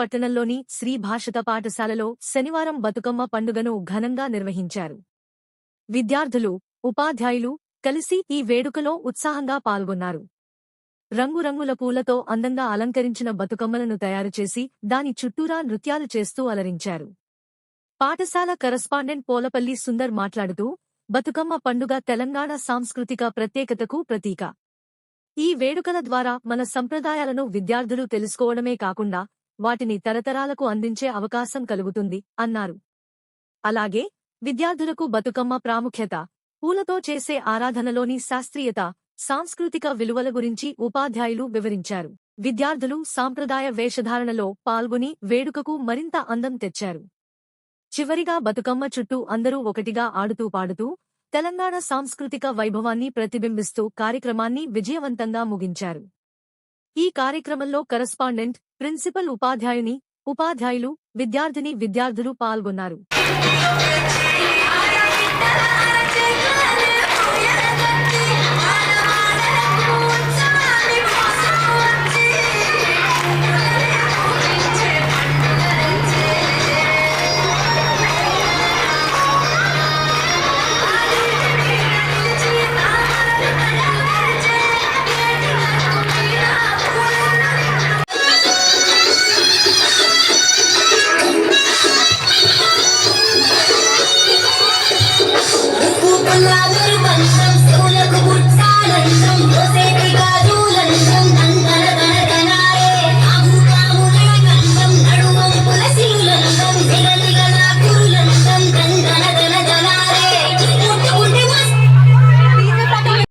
పట్టణంలోని శ్రీ భాషత పాఠశాలలో శనివారం బతుకమ్మ పండుగను ఘనంగా నిర్వహించారు. విద్యార్థులు ఉపాధ్యాయులు కలిసి ఈ వేడుకలో ఉత్సాహంగా పాల్గొన్నారు. రంగురంగుల పూలతో అందంగా అలంకరించిన బతుకమ్మలను తయారుచేసి దాని చుట్టూరా నృత్యాలు చేస్తూ అలరించారు. పాఠశాల కరస్పాండెంట్ పోలపల్లి సుందర్ మాట్లాడుతూ బతుకమ్మ పండుగ తెలంగాణ సాంస్కృతిక ప్రత్యేకతకు ప్రతీక. ఈ వేడుకల ద్వారా మన సంప్రదాయాలను విద్యార్థులు తెలుసుకోవడమే కాకుండా వాటిని తరతరాలకు అందించే అవకాశం కలుగుతుంది అన్నారు. అలాగే విద్యార్థులకు బతుకమ్మ ప్రాముఖ్యత పూలతో చేసే ఆరాధనలోని శాస్త్రీయత సాంస్కృతిక విలువల గురించి ఉపాధ్యాయులు వివరించారు. విద్యార్థులు సాంప్రదాయ వేషధారణలో పాల్గొని వేడుకకు మరింత అందం తెచ్చారు. చివరిగా బతుకమ్మ చుట్టూ అందరూ ఒకటిగా ఆడుతూ పాడుతూ తెలంగాణ సాంస్కృతిక వైభవాన్ని ప్రతిబింబిస్తూ కార్యక్రమాన్ని విజయవంతంగా ముగించారు. ఈ కార్యక్రమంలో కరస్పాండెంట్ ప్రిన్సిపల్ ఉపాధ్యాయుని ఉపాధ్యాయులు విద్యార్థిని విద్యార్థులు పాల్గొన్నారు.